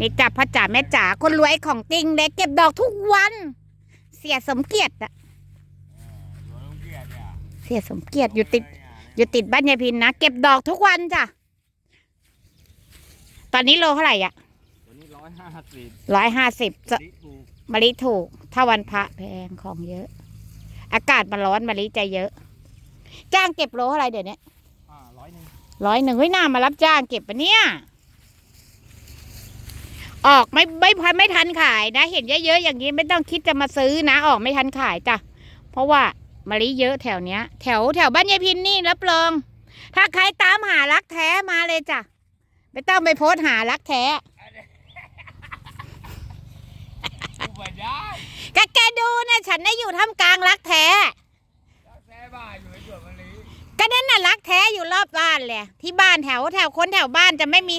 นี่จับพ่อจ๋าแม่จ๋าคนรวยของจริงเด็กเก็บดอกทุกวัน เสียสมเกียรติอะหลวงลุงเกียรติเนี่ยเสียสมเกียรติอยู่ติดอยู่ติดบ้านยายพินนะเก็บดอกทุกวันจ้ะตอนนี้โลเท่าไหร่อะตัวนี้ร้อยห้าสิบร้อยห้าสิบลิถูกมะลิถูก ถ้าวันพระแพงของเยอะ อากาศมันร้อนมะลิจะเยอะ จ้างเก็บโลเท่าไหร่เดี๋ยวนี้อ่าร้อยหนึ่งร้อยหนึ่งเฮ้ยน่ามารับจ้างเก็บปะเนี่ย ออกไม่ไม่พันไม่ทันขายนะ เห็นเยอะๆอย่างนี้ไม่ต้องคิดจะมาซื้อนะออกไม่ทันขายจ้ะเพราะว่ามะลิเยอะแถวเนี้ย แถวแถวบ้านยายพินนี่รับรอง ถ้าใครตามหารักแท้มาเลยจ้ะไม่ต้องไปโพสต์หารักแท้ผู้บรรยายก็แกดูนะฉันได้อยู่ท่ามกลางรักแท้รักแท้บ้านอยู่ในสวนมะลิก็นั่นน่ะรักแท้อยู่รอบบ้านเลยที่บ้านแถวแถวคนแถวบ้านจะไม่มี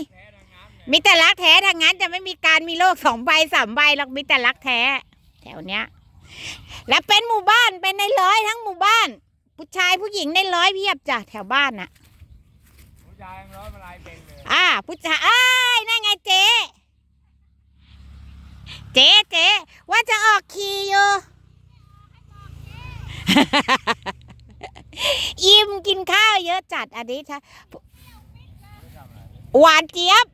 มีแต่รักแท้ทางนั้นจะไม่มีการมีโลกสองใบสามใบหรอกมีแต่รักแท้ แถวเนี้ย และเป็นหมู่บ้านเป็นในร้อยทั้งหมู่บ้าน ผู้ชายผู้หญิงในร้อยเพียบจ้ะแถวบ้านน่ะผู้ชายยังร้อยมาลายเป็นเลยอ่าผู้ชายอ้ายนั่นไงเจ๊เจ๊เจ๊ว่าจะออกขี่อยู่อิ่มกินข้าวเยอะจัดอันนี้ใช่หวานเจี๊ยบ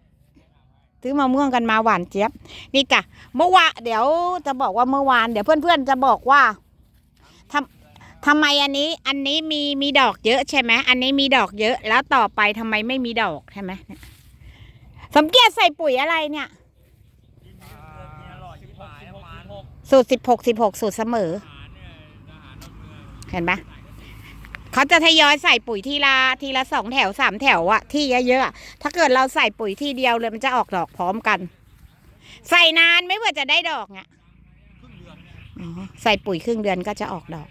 ซื้อมะม่วงกันมาหวานเจี๊ยบ นี่จ้ะเมื่อวานเดี๋ยวจะบอกว่าเมื่อวานเดี๋ยวเพื่อนๆจะบอกว่าทำทำไมอันนี้อันนี้มีมีดอกเยอะใช่ไหมอันนี้มีดอกเยอะ แล้วต่อไปทำไมไม่มีดอกใช่ไหมเนี่ยสมเกียรติใส่ปุ๋ยอะไรเนี่ยกินอร่อยชิบหายน้ำมันหกสูตรสิบหกสิบหกสูตรเสมออาหารเนี่ยอาหารนอก เขาจะทยอยใส่ปุ๋ยทีละทีละสองแถวสามแถวอะที่เยอะๆถ้าเกิดเราใส่ปุ๋ยทีเดียวเลยมันจะออกดอกพร้อมกัน ใส่นานไม่เพื่อจะได้ดอกอะใส่ปุ๋ยครึ่งเดือนก็จะออกดอก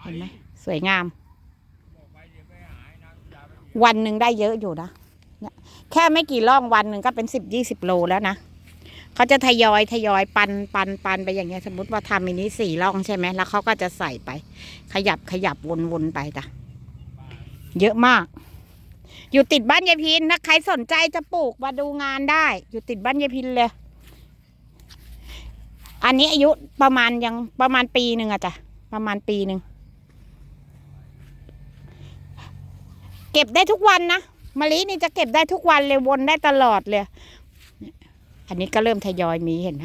เห็นไหมสวยงาม วันหนึ่งได้เยอะอยู่นะแค่ไม่กี่ร่องวันหนึ่งก็เป็นสิบยี่สิบโลแล้วนะ เขาจะทยอยทยอยปันปันปันไปอย่างเงี้ยสมมติว่าทำมินิสี่ร่องใช่ไหมแล้วเขาก็จะใส่ไป ขยับขยับวนวนไปจ้ะเยอะมาก อยู่ติดบ้านยายพินถ้าใครสนใจจะปลูกมาดูงานได้ อยู่ติดบ้านยายพินเลย อันนี้อายุประมาณยังประมาณปีหนึ่งอะจ้ะประมาณปีหนึ่งเก็บได้ทุกวันนะมะลินี่จะเก็บได้ทุกวันเลยวนได้ตลอดเลย อันนี้ก็เริ่มทยอยมีเห็นไหม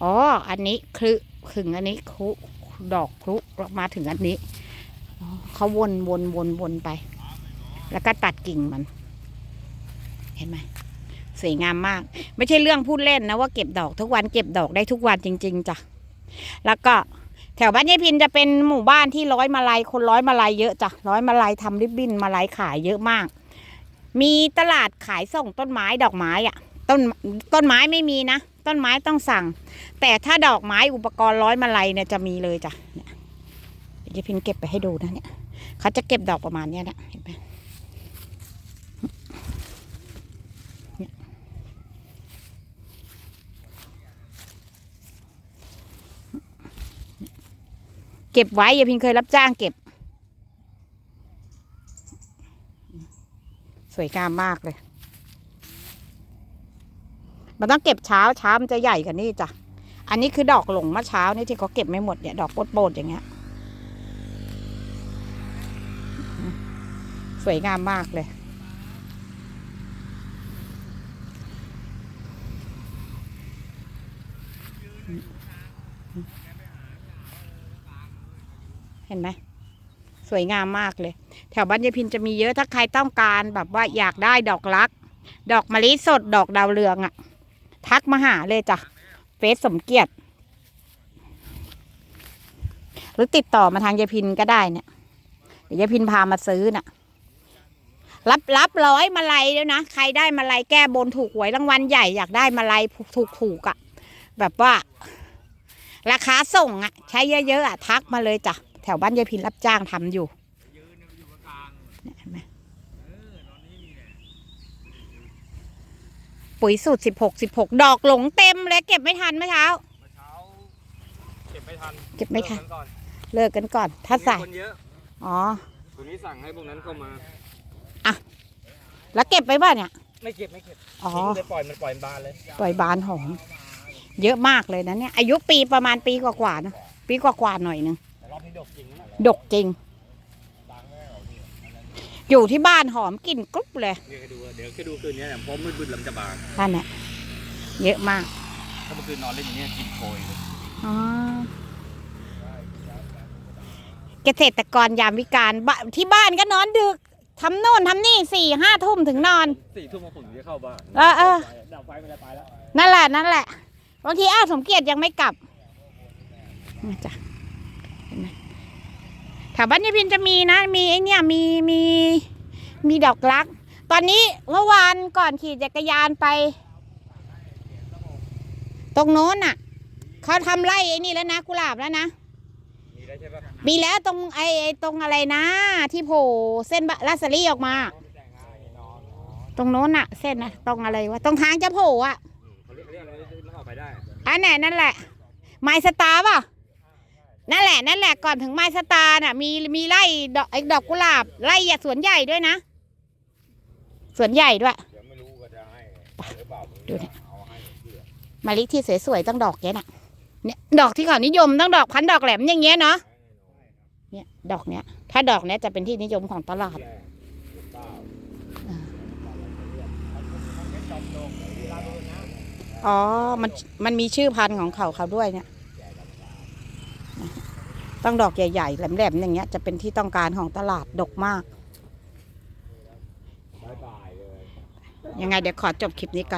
อ๋อ อันนี้คือถึงอันนี้คุดอกครุมาถึงอันนี้ เขาวนวนวนวนไป แล้วก็ตัดกิ่งมัน เห็นไหมสวยงามมาก ไม่ใช่เรื่องพูดเล่นนะว่าเก็บดอกทุกวันเก็บดอกได้ทุกวันจริง ๆจ้ะแล้วก็แถวบ้านยายพินจะเป็นหมู่บ้านที่ร้อยมาลัยคนร้อยมาลัยเยอะจ้ะร้อยมาลัยทำริบบิ้นมาลัยขายเยอะมาก มีตลาดขายส่งต้นไม้ดอกไม้อะต้นต้นไม้ไม่มีนะ ต้นไม้ต้องสั่ง แต่ถ้าดอกไม้อุปกรณ์ร้อยมาลัยเนี่ยจะมีเลยจ้ะเนี่ยเดี๋ยวพินเก็บไปให้ดูนะเนี่ยเขาจะเก็บดอกประมาณเนี้ยนะเห็นไหมเนี่ยเก็บไว้ยายพินเคยรับจ้างเก็บ สวยงามมากเลย มันต้องเก็บเช้าเช้ามันจะใหญ่กว่านี้จ้ะ อันนี้คือดอกหลงเมื่อเช้านี่ที่เขาเก็บไม่หมดเนี่ยดอกโปดๆอย่างเงี้ย สวยงามมากเลยเห็นไหมสวยงามมากเลย แถวบ้านยายพินจะมีเยอะถ้าใครต้องการแบบว่าอยากได้ดอกรัก ดอกมะลิสดดอกดาวเรืองอะทักมาหาเลยจ้ะเฟซสมเกียรติ หรือติดต่อมาทางยายพินก็ได้เนี่ยเดี๋ยวยายพินพามาซื้อน่ะ รับรับร้อยมาลัยแล้วยนะ ใครได้มาลัยแก้บนถูกหวยรางวัลใหญ่อยากได้มาลัยถูกถูกอะแบบว่า ราคาส่งอะใช้เยอะๆอะทักมาเลยจ้ะแถวบ้านยายพินรับจ้างทำอยู่ ยืนเนี่ยมันอยู่กลาง เนี่ยเห็นไหม เออตอนนี้มีแหละ ปุ๋ยสูตรสิบหกสิบหกดอกหลงเต็มเลยเก็บไม่ทันเมื่อเช้า เมื่อเช้าเก็บไม่ทันเก็บไม่ทันเลิกกัก่อนเลิกกันก่อนถ้าใส่มีคนเยอะอ๋อตัวนี้สั่งให้พวกนั้นเข้ามา แล้วเก็บไปบ้าเนี่ย ไม่เก็บไม่เก็บอ๋อ ทิ้งเลยปล่อยมันปล่อยมันบานเลย ปล่อยบานหอม เยอะมากเลยนะเนี่ย อายุปีประมาณปีกว่าๆนะปีกว่าๆหน่อยหนึงแต่รอบนี้ดกจริงนะ ดกจริง อยู่ที่บ้านหอมกลิ่นกรุ๊บเลยเดี๋ยวให้ดูเดี๋ยวแค่ดูคืนนี้เนี่ยพอมืดๆแล้วมันจะบานนั่นแหละเยอะมาก ถ้าเมื่อคืนนอนเล่นอย่างเงี้ยกินโชยเลยอ๋อเกษตรกรยามวิการบะที่บ้านก็นอนดึกทำโน่นทำนี่สี่ห้าทุ่มถึงนอนสี่ทุ่มผมถึงจะเข้าบ้านเออเออดับไฟมันจะตายแล้วนั่นแหละนั่นแหละบางทีอ้าวสมเกียรติยังไม่กลับนี่จ้ะเห็นไหม แถวบ้านยายพินจะมีนะ มีไอเนี่ยมีมีมีดอกรัก ตอนนี้เมื่อวานก่อนขี่จักรยานไป ตรงโน้นน่ะเขาทำไร่ไอ้นี่แล้วนะกุหลาบแล้วนะมีได้ใช่ปะมีแล้วตรงไอ้ไอ้ตรงอะไรนะ ที่โผล่เส้นบะลาสลี่ออกมา ตรงโน้นน่ะ เส้นนะตรงอะไรวะตรงทางจะโผล่อะเขาเรียกเรียกอะไรมันออกไปได้อันไหนนั่นแหละไมสตาร์ป่ะ นั่นแหละนั่นแหละก่อนถึงไมสตาร์น่ะ มีมีไร่ดอกไอ้ดอกกุหลาบไร่ใหญ่สวนใหญ่ด้วยนะสวนใหญ่ด้วยเดี๋ยวไม่รู้ก็จะให้หรือเปล่าดูดิเอาให้เพื่อมาลิที่สวยๆต้องดอกเนี้ยน่ะเนี่ยดอกที่เขานิยมต้องดอกพันดอกแหลมอย่างเงี้ยเนาะเนี่ยดอกเนี้ย ถ้าดอกเนี้ยจะเป็นที่นิยมของตลาดอ๋อ มันมันมีชื่อพันธุ์ของเขาเขาด้วยเนี่ย ต้องดอกใหญ่ๆ แหลมๆ อย่างเงี้ยจะเป็นที่ต้องการของตลาดดกมากบายบายเลยยังไงเดี๋ยวขอจบคลิปนี้ก่อน